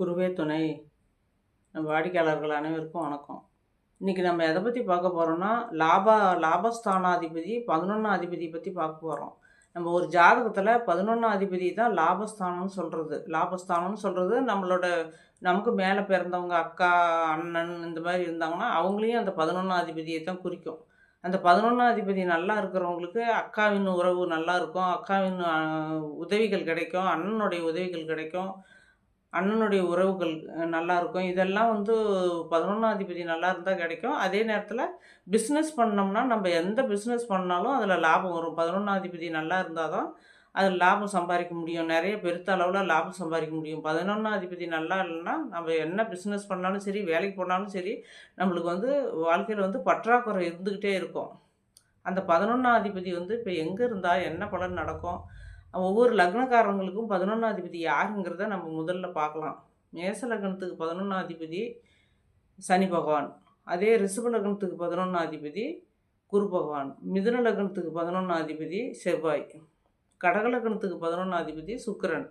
குருவே துணை. நம்ம வாடிக்கையாளர்கள் அனைவருக்கும் வணக்கம். இன்றைக்கி நம்ம எதை பற்றி பார்க்க போகிறோம்னா லாப லாபஸ்தானாதிபதி பதினொன்றாம் அதிபதி பற்றி பார்க்க போகிறோம் நம்ம ஒரு ஜாதகத்தில் பதினொன்றாம் அதிபதி தான் லாபஸ்தானம்னு சொல்கிறது லாபஸ்தானம்னு சொல்கிறது நம்மளோட நமக்கு மேலே பிறந்தவங்க அக்கா அண்ணன் இந்த மாதிரி இருந்தாங்கன்னா அவங்களையும் அந்த பதினொன்றாம் அதிபதியை தான் குறிக்கும். அந்த பதினொன்றாம் அதிபதி நல்லா இருக்கிறவங்களுக்கு அக்காவின் உறவு நல்லா இருக்கும். அக்காவின் உதவிகள் கிடைக்கும். அண்ணனுடைய உதவிகள் கிடைக்கும். அண்ணனுடைய உறவுகள் நல்லா இருக்கும் இதெல்லாம் வந்து பதினொன்றாம் அதிபதி நல்லா இருந்தால் கிடைக்கும். அதே நேரத்தில் பிஸ்னஸ் பண்ணோம்னா நம்ம எந்த பிஸ்னஸ் பண்ணாலும் அதில் லாபம் வரும். பதினொன்றாம் அதிபதி நல்லா இருந்தால் தான் அதில் லாபம் சம்பாதிக்க முடியும். நிறைய பெருத்த அளவில் லாபம் சம்பாதிக்க முடியும். பதினொன்றாம் அதிபதி நல்லா இல்லைன்னா நம்ம என்ன பிஸ்னஸ் பண்ணாலும் சரி வேலைக்கு போனாலும் சரி நம்மளுக்கு வந்து வாழ்க்கையில் வந்து பற்றாக்குறை இருந்துக்கிட்டே இருக்கும். அந்த பதினொன்றாம் அதிபதி வந்து இப்போ எங்கே இருந்தால் என்ன பலன் நடக்கும் ஒவ்வொரு லக்னக்காரங்களுக்கும் பதினொன்றாதிபதி யாருங்கிறத நம்ம முதல்ல பார்க்கலாம். மேச லக்னத்துக்கு பதினொன்றாதிபதி சனி பகவான். அதே ரிஷப லக்னத்துக்கு பதினொன்றாதிபதி குரு பகவான். மிதுன லக்னத்துக்கு பதினொன்றாதிபதி செவ்வாய். கடக லக்னத்துக்கு பதினொன்றாதிபதி சுக்கரன். சுக்கிரன்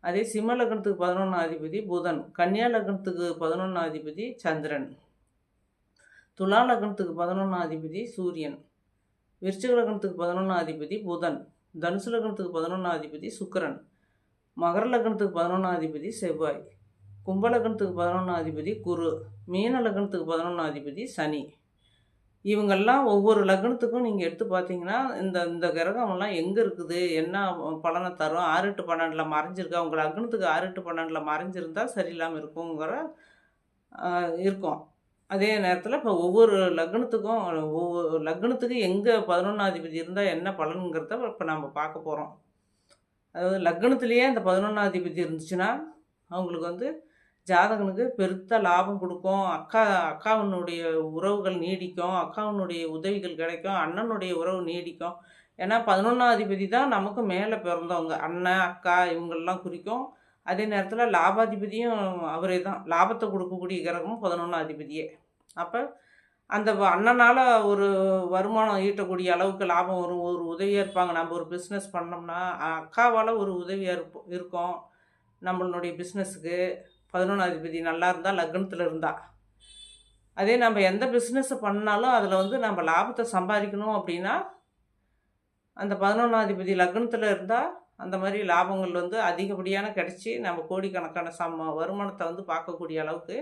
அதே சிம்ம லக்னத்துக்கு பதினொன்றாதிபதி புதன். கன்னியா லக்னத்துக்கு பதினொன்றாதிபதி சந்திரன். துலா லக்னத்துக்கு பதினொன்றாதிபதி சூரியன். விருச்சிக லக்னத்துக்கு பதினொன்றாதிபதி புதன். தனுசு லக்னத்துக்கு பதினொன்றாம் அதிபதி சுக்கிரன். மகர லக்னத்துக்கு பதினொன்றாம் அதிபதி செவ்வாய். கும்ப லக்னத்துக்கு பதினொன்றாம் அதிபதி குரு. மீன லக்னத்துக்கு பதினொன்றாம் அதிபதி சனி. இவங்கெல்லாம் ஒவ்வொரு லக்னத்துக்கும் நீங்கள் எடுத்து பார்த்தீங்கன்னா இந்த இந்த கிரகமெல்லாம் எங்கே இருக்குது? என்ன பலனை தரும்? ஆறு எட்டு பன்னெண்டில் மறைஞ்சிருக்கா? உங்கள் லக்னத்துக்கு ஆறு எட்டு பன்னெண்டில் மறைஞ்சிருந்தால் சரியில்லாமல் இருக்குங்கிற இருக்கும். அதே நேரத்தில் இப்போ ஒவ்வொரு லக்னத்துக்கும் ஒவ்வொரு லக்னத்துக்கு எங்கே பதினொன்றாதிபதி இருந்தால் என்ன பலனுங்கிறத இப்போ நம்ம பார்க்க போகிறோம் அதாவது லக்னத்துலேயே அந்த பதினொன்றாதிபதி இருந்துச்சுன்னா அவங்களுக்கு வந்து ஜாதகனுக்கு பெருத்த லாபம் கொடுக்கும். அக்கா அக்காவினுடைய உறவுகள் நீடிக்கும். அக்காவினுடைய உதவிகள் கிடைக்கும். அண்ணனுடைய உறவு நீடிக்கும். ஏன்னா பதினொன்றாதிபதி தான் நமக்கு மேலே பிறந்தவங்க. அண்ணன் அக்கா இவங்கெல்லாம் குறிக்கும். அதே நேரத்தில் லாபாதிபதியும் அவரே தான் லாபத்தை கொடுக்கக்கூடிய கிரகமும் பதினொன்றாம் அதிபதியே. அப்போ அந்த அண்ணனால் அண்ணனால ஒரு வருமானம் ஈட்டக்கூடிய அளவுக்கு லாபம் வரும். ஒரு உதவியாக இருப்பாங்க. நம்ம ஒரு பிஸ்னஸ் பண்ணோம்னா அக்காவால் ஒரு உதவியாக இருப்போம் இருக்கும். நம்மளுடைய பிஸ்னஸுக்கு பதினொன்றாதிபதி நல்லா இருந்தால் லக்னத்தில் இருந்தால் அதே நம்ம எந்த பிஸ்னஸை பண்ணாலும் அதில் வந்து நம்ம லாபத்தை சம்பாதிக்கணும் அப்படின்னா அந்த பதினொன்றாதிபதி லக்னத்தில் இருந்தால் அந்த மாதிரி லாபங்கள் வந்து அதிகப்படியான கிடச்சி நம்ம கோடிக்கணக்கான சம வருமானத்தை வந்து பார்க்கக்கூடிய அளவுக்கு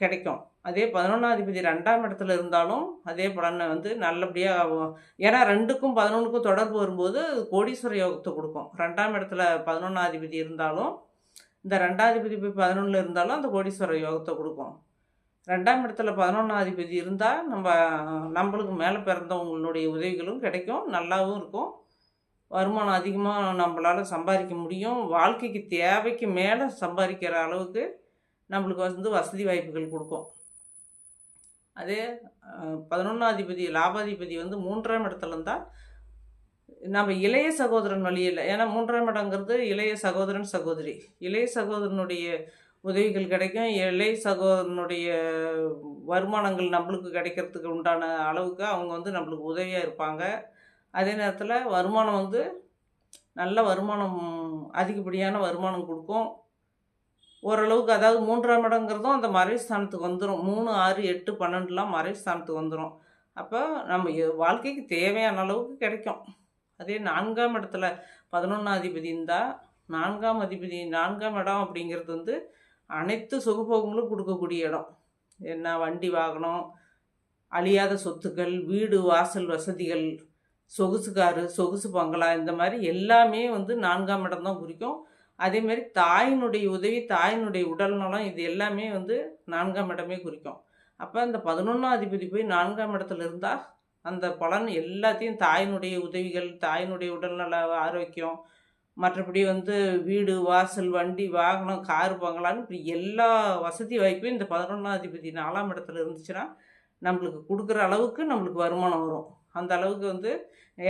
கிடைக்கும். அதே பதினொன்றாதிபதி ரெண்டாம் இடத்துல இருந்தாலும் அதே பலனை வந்து நல்லபடியாக ஏன்னா ரெண்டுக்கும் பதினொன்றுக்கும் தொடர்பு வரும்போது கோடீஸ்வர யோகத்தை கொடுக்கும். ரெண்டாம் இடத்துல பதினொன்றாதிபதி இருந்தாலும் இந்த ரெண்டாதிபதி போய் பதினொன்றில் இருந்தாலும் அந்த கோடீஸ்வர யோகத்தை கொடுக்கும். ரெண்டாம் இடத்துல பதினொன்றாதிபதி இருந்தால் நம்ம நம்மளுக்கு மேலே பிறந்தவங்களுடைய உதவிகளும் கிடைக்கும் நல்லாவும் இருக்கும். வருமானம் அதிகமாக நம்மளால் சம்பாதிக்க முடியும். வாழ்க்கைக்கு தேவைக்கு மேலே சம்பாதிக்கிற அளவுக்கு நம்மளுக்கு வந்து வசதி வாய்ப்புகள் கொடுக்கும். அதே பதினொன்றாதிபதி லாபாதிபதி வந்து மூன்றாம் இடத்துல இருந்தால் நம்ம இளைய சகோதரன் வழியில் ஏன்னா மூன்றாம் இடங்கிறது இளைய சகோதரன் சகோதரி. இளைய சகோதரனுடைய உதவிகள் கிடைக்கும். இளைய சகோதரனுடைய வருமானங்கள் நம்மளுக்கு கிடைக்கிறதுக்கு உண்டான அளவுக்கு அவங்க வந்து நம்மளுக்கு உதவியாக இருப்பாங்க. அதே நேரத்தில் வருமானம் வந்து நல்ல வருமானம் அதிகப்படியான வருமானம் கொடுக்கும். ஓரளவுக்கு அதாவது மூன்றாம் இடங்கிறதும் அந்த மறைஸ்தானத்துக்கு வந்துடும் மூணு ஆறு எட்டு பன்னெண்டுலாம் மறைஸ்தானத்துக்கு வந்துடும் அப்போ நம்ம எ- வாழ்க்கைக்கு தேவையான அளவுக்கு கிடைக்கும். அதே நான்காம் இடத்துல பதினொன்றாம் அதிபதி இருந்தால் நான்காம் அதிபதி நான்காம் இடம் அப்படிங்கிறது வந்து அனைத்து சுகபோகங்களும் கொடுக்கக்கூடிய இடம். என்ன வண்டி வாகனம் அழியாத சொத்துக்கள் வீடு வாசல் வசதிகள் சொகுசு காரு சொகுசு பங்களா இந்த மாதிரி எல்லாமே வந்து நான்காம் இடம் தான் குறிக்கும். அதே மாதிரி தாயினுடைய உதவி தாயினுடைய உடல் நலம் இது எல்லாமே வந்து நான்காம் இடமே குறிக்கும். அப்போ அந்த பதினொன்றாம் அதிபதி போய் நான்காம் இடத்துல இருந்தால் அந்த பலன் எல்லாத்தையும் தாயினுடைய உதவிகள் தாயினுடைய உடல்நல ஆரோக்கியம் மற்றபடி வந்து வீடு வாசல் வண்டி வாகனம் கார் பங்களான்னு இப்படி எல்லா வசதி வாய்ப்பும் இந்த பதினொன்றாம் அதிபதி நாலாம் இடத்துல இருந்துச்சுன்னா நம்மளுக்கு கொடுக்குற அளவுக்கு நம்மளுக்கு வருமானம் வரும். அந்த அளவுக்கு வந்து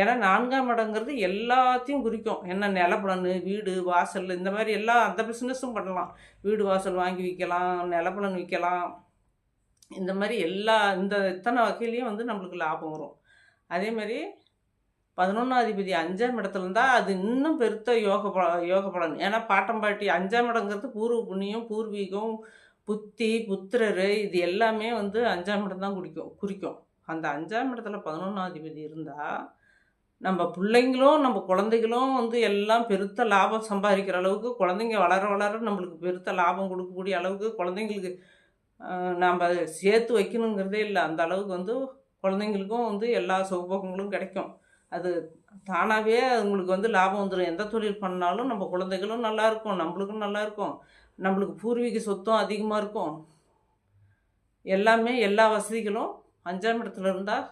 ஏன்னா நான்காம் இடங்கிறது எல்லாத்தையும் குறிக்கும். என்ன நிலப்பலன் வீடு வாசல் இந்த மாதிரி எல்லா அந்த பிஸ்னஸும் பண்ணலாம். வீடு வாசல் வாங்கி விற்கலாம் நிலப்பலன் விற்கலாம் இந்த மாதிரி எல்லா இந்த இத்தனை வகையிலையும் வந்து நம்மளுக்கு லாபம் வரும். அதே மாதிரி பதினொன்றாதிபதி அஞ்சாம் இடத்துல இருந்தால் அது இன்னும் பெருத்த யோக ப யோக பலன். ஏன்னா பாட்டம்பாட்டி அஞ்சாம் இடங்கிறது பூர்வ புண்ணியம் பூர்வீகம் புத்தி புத்திரர் இது எல்லாமே வந்து அஞ்சாம் இடம் தான் குடிக்கும் குறிக்கும். அந்த அஞ்சாம் இடத்துல பதினொன்றாதிபதி இருந்தால் நம்ம பிள்ளைங்களும் நம்ம குழந்தைகளும் வந்து எல்லாம் பெருத்த லாபம் சம்பாதிக்கிற அளவுக்கு குழந்தைங்க வளர வளர நம்மளுக்கு பெருத்த லாபம் கொடுக்கக்கூடிய அளவுக்கு குழந்தைங்களுக்கு நாம் சேர்த்து வைக்கணுங்கிறதே இல்லை. அந்த அளவுக்கு வந்து குழந்தைங்களுக்கும் வந்து எல்லா சுகபோகங்களும் கிடைக்கும். அது தானாகவே அவங்களுக்கு வந்து லாபம் வந்துடும் எந்த தொழில் பண்ணாலும் நம்ம குழந்தைகளும் நல்லாயிருக்கும் நம்மளுக்கும் நல்லாயிருக்கும் நம்மளுக்கு பூர்வீக சொத்தும் அதிகமாக இருக்கும். எல்லாமே எல்லா வசதிகளும் அஞ்சாம் இடத்துல இருந்தால்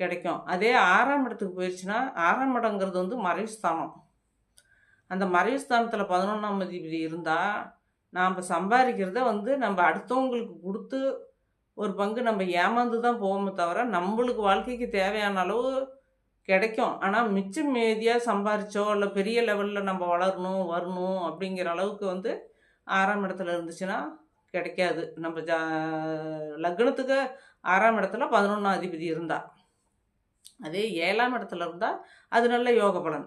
கிடைக்கும். அதே ஆறாம் இடத்துக்கு போயிடுச்சுன்னா ஆறாம் இடங்கிறது வந்து மறைவுஸ்தானம் அந்த மறைவுஸ்தானத்தில் பதினொன்றாம் அதிபதி இருந்தால் நாம் சம்பாதிக்கிறத வந்து நம்ம அடுத்தவங்களுக்கு கொடுத்து ஒரு பங்கு நம்ம ஏமாந்து தான் போவோமே தவிர நம்மளுக்கு வாழ்க்கைக்கு தேவையான அளவு கிடைக்கும். ஆனால் மிச்சம் மீதியாக சம்பாரிச்சோ இல்லை பெரிய லெவலில் நம்ம வளரணும் வரணும் அப்படிங்கிற அளவுக்கு வந்து ஆறாம் இடத்துல இருந்துச்சுன்னா கிடைக்காது. நம்ம ஜா லக்னத்துக்கு ஆறாம் இடத்துல பதினொன்றாம் அதிபதி இருந்தால் அதே ஏழாம் இடத்துல இருந்தால் அது நல்ல யோக பலன்.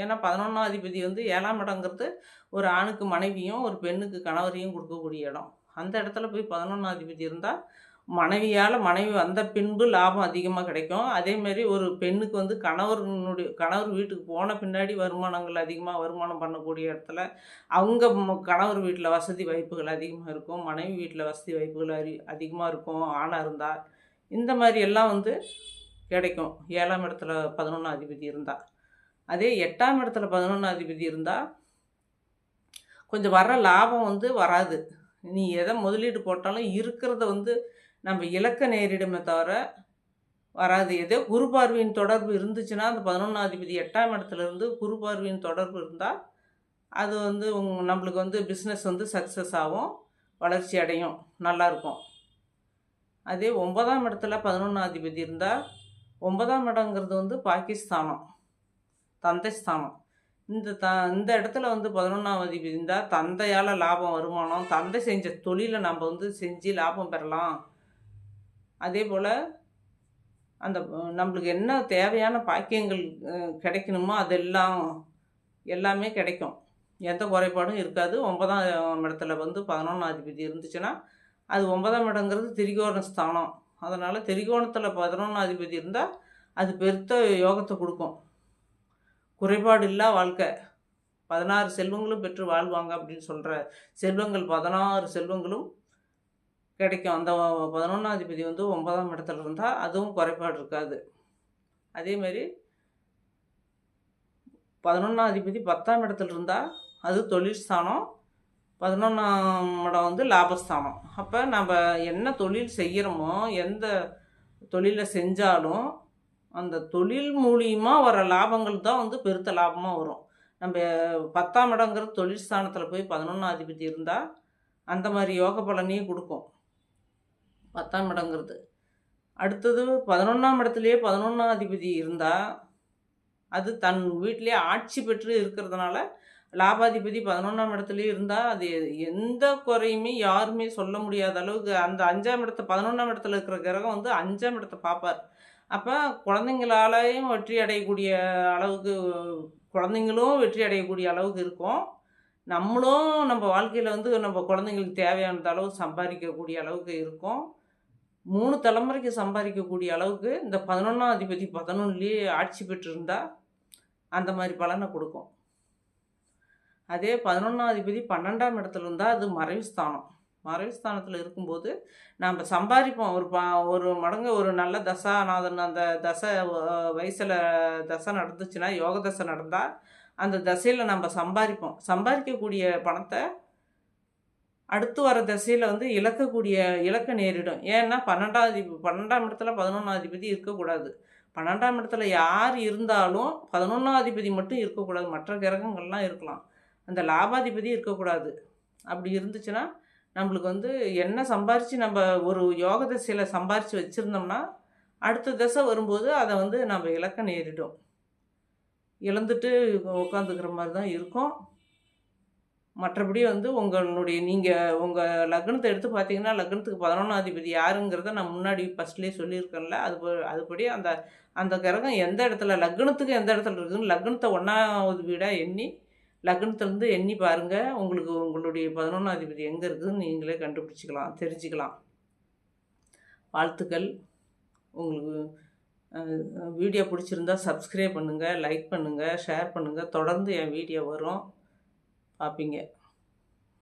ஏன்னா பதினொன்றாம் அதிபதி வந்து ஏழாம் இடங்கிறது ஒரு ஆணுக்கு மனைவியும் ஒரு பெண்ணுக்கு கணவரையும் கொடுக்கக்கூடிய இடம். அந்த இடத்துல போய் பதினொன்றாம் அதிபதி இருந்தால் மனைவியால் மனைவி வந்த பின்பு லாபம் அதிகமாக கிடைக்கும். அதேமாரி ஒரு பெண்ணுக்கு வந்து கணவர்களுடைய கணவர் வீட்டுக்கு போன பின்னாடி வருமானங்கள் அதிகமாக வருமானம் பண்ணக்கூடிய இடத்துல அவங்க கணவர் வீட்டில் வசதி வாய்ப்புகள் அதிகமாக இருக்கும். மனைவி வீட்டில் வசதி வாய்ப்புகள் அரி அதிகமாக இருக்கும். ஆணாக இருந்தால் இந்த மாதிரி எல்லாம் வந்து கிடைக்கும். ஏழாம் இடத்துல பதினொன்றாம் அதிபதி இருந்தால் அதே எட்டாம் இடத்துல பதினொன்றாம் அதிபதி இருந்தால் கொஞ்சம் வர லாபம் வந்து வராது. நீ எதை முதலீடு போட்டாலும் இருக்கிறத வந்து நம்ம இலக்க நேரிடுமே தவிர வராது. எதோ குரு பார்வையின் தொடர்பு இருந்துச்சுன்னா அந்த பதினொன்றாதிபதி எட்டாம் இடத்துல இருந்து குரு பார்வையின் தொடர்பு இருந்தால் அது வந்து உங் நம்மளுக்கு வந்து பிஸ்னஸ் வந்து சக்ஸஸ் ஆகும் வளர்ச்சி அடையும் நல்லாயிருக்கும் அதே ஒன்பதாம் இடத்துல பதினொன்றாதிபதி இருந்தால் ஒன்பதாம் இடங்கிறது வந்து பாகிஸ்தானம் தந்தை ஸ்தானம். இந்த த இந்த இடத்துல வந்து பதினொன்றாம் அதிபதி இருந்தால் தந்தையால் லாபம் வருமானம் தந்தை செஞ்ச தொழிலை நம்ம வந்து செஞ்சு லாபம் பெறலாம். அதே போல் அந்த நம்மளுக்கு என்ன தேவையான பாக்கியங்கள் கிடைக்கணுமோ அதெல்லாம் எல்லாமே கிடைக்கும். எந்த குறைபாடும் இருக்காது. ஒன்பதாம் இடத்துல வந்து பதினொன்றாம் அதிபதி இருந்துச்சுன்னா அது ஒன்பதாம் இடங்கிறது திரிகோண ஸ்தானம். அதனால் திரிகோணத்தில் பதினொன்றாம் அதிபதி இருந்தால் அது பெருத்த யோகத்தை கொடுக்கும். குறைபாடு இல்லா வாழ்க்கை. பதினாறு செல்வங்களும் பெற்று வாழ்வாங்க அப்படின்னு சொல்கிற செல்வங்கள் பதினாறு செல்வங்களும் கிடைக்கும். அந்த பதினொன்றாதிபதி வந்து ஒன்பதாம் இடத்துல இருந்தால் அதுவும் குறைபாடு இருக்காது. அதேமாரி பதினொன்றாதிபதி பத்தாம் இடத்துல இருந்தால் அது தொழில் ஸ்தானம் பதினொன்றாம் இடம் வந்து லாபஸ்தானம். அப்போ நம்ம என்ன தொழில் செய்கிறோமோ எந்த தொழிலை செஞ்சாலும் அந்த தொழில் மூலியமாக வர லாபங்கள் தான் வந்து பெருத்த லாபமாக வரும். நம்ம பத்தாம் இடங்கிற தொழில் ஸ்தானத்தில் போய் பதினொன்றாம் அதிபதி இருந்தால் அந்த மாதிரி யோக பலனையும் கொடுக்கும். பத்தாம் இடங்கிறது. அடுத்தது பதினொன்றாம் இடத்துலையே பதினொன்றாம் அதிபதி இருந்தால் அது தன் வீட்டிலே ஆட்சி பெற்று இருக்கிறதுனால லாபாதிபதி பதினொன்றாம் இடத்துலையே இருந்தால் அது எந்த குறையுமே யாருமே சொல்ல முடியாத அளவுக்கு அந்த அஞ்சாம் இடத்த பதினொன்றாம் இடத்துல இருக்கிற கிரகம் வந்து அஞ்சாம் இடத்த பார்ப்பார். அப்போ குழந்தைங்களாலையும் வெற்றி அடையக்கூடிய அளவுக்கு குழந்தைங்களும் வெற்றி அடையக்கூடிய அளவுக்கு இருக்கும். நம்மளும் நம்ம வாழ்க்கையில் வந்து நம்ம குழந்தைங்களுக்கு தேவையான அளவு சம்பாதிக்கக்கூடிய அளவுக்கு இருக்கும். மூணு தலைமுறைக்கு சம்பாதிக்கக்கூடிய அளவுக்கு இந்த பதினொன்றாம் அதிபதி பதினொன்றுலேயே ஆட்சி பெற்றிருந்தால் அந்த மாதிரி பலனை கொடுக்கும். அதே பதினொன்றாம் அதிபதி பன்னெண்டாம் இடத்துல இருந்தால் அது மறைவு ஸ்தானம். மறைவுஸ்தானத்தில் இருக்கும்போது நாம் சம்பாதிப்போம். ஒரு பா ஒரு மடங்கு ஒரு நல்ல தசாநாதன் அந்த தசை வயசில் தசை நடந்துச்சுன்னா யோக தசை நடந்தால் அந்த தசையில் நம்ம சம்பாதிப்போம். சம்பாதிக்கக்கூடிய பணத்தை அடுத்து வர தசையில் வந்து இழக்கக்கூடிய இலக்க நேரிடும். ஏன்னா பன்னெண்டாம் அதிபதி பன்னெண்டாம் இடத்துல பதினொன்றாம் அதிபதி இருக்கக்கூடாது. பன்னெண்டாம் இடத்துல யார் இருந்தாலும் பதினொன்றாம் அதிபதி மட்டும் இருக்கக்கூடாது. மற்ற கிரகங்கள்லாம் இருக்கலாம். அந்த லாபாதிபதி இருக்கக்கூடாது. அப்படி இருந்துச்சுன்னா நம்மளுக்கு வந்து என்ன சம்பாரித்து நம்ம ஒரு யோக தசையில் சம்பாரித்து வச்சுருந்தோம்னா அடுத்த தசை வரும்போது அதை வந்து நம்ம இலக்க நேரிடும். இழந்துட்டு உட்காந்துக்கிற மாதிரி தான் இருக்கும். மற்றபடி வந்து உங்களுடைய நீங்கள் உங்கள் லக்னத்தை எடுத்து பார்த்தீங்கன்னா லக்னத்துக்கு பதினொன்றாதிபதி யாருங்கிறத நான் முன்னாடி ஃபஸ்ட்லேயே சொல்லியிருக்கேன்ல. அது அதுபடி அந்த அந்த கிரகம் எந்த இடத்துல லக்னத்துக்கு எந்த இடத்துல இருக்குதுன்னு லக்னத்தை ஒன்றாவது வீடாக எண்ணி லக்னத்துலேருந்து எண்ணி பாருங்கள் உங்களுக்கு உங்களுடைய பதினொன்றாதிபதி எங்கே இருக்குதுன்னு நீங்களே கண்டுபிடிச்சிக்கலாம் தெரிஞ்சுக்கலாம். வாழ்த்துக்கள். உங்களுக்கு வீடியோ பிடிச்சிருந்தா சப்ஸ்கிரைப் பண்ணுங்கள் லைக் பண்ணுங்கள் ஷேர் பண்ணுங்கள் தொடர்ந்து என் வீடியோ வரும். பார்ப்பீங்க.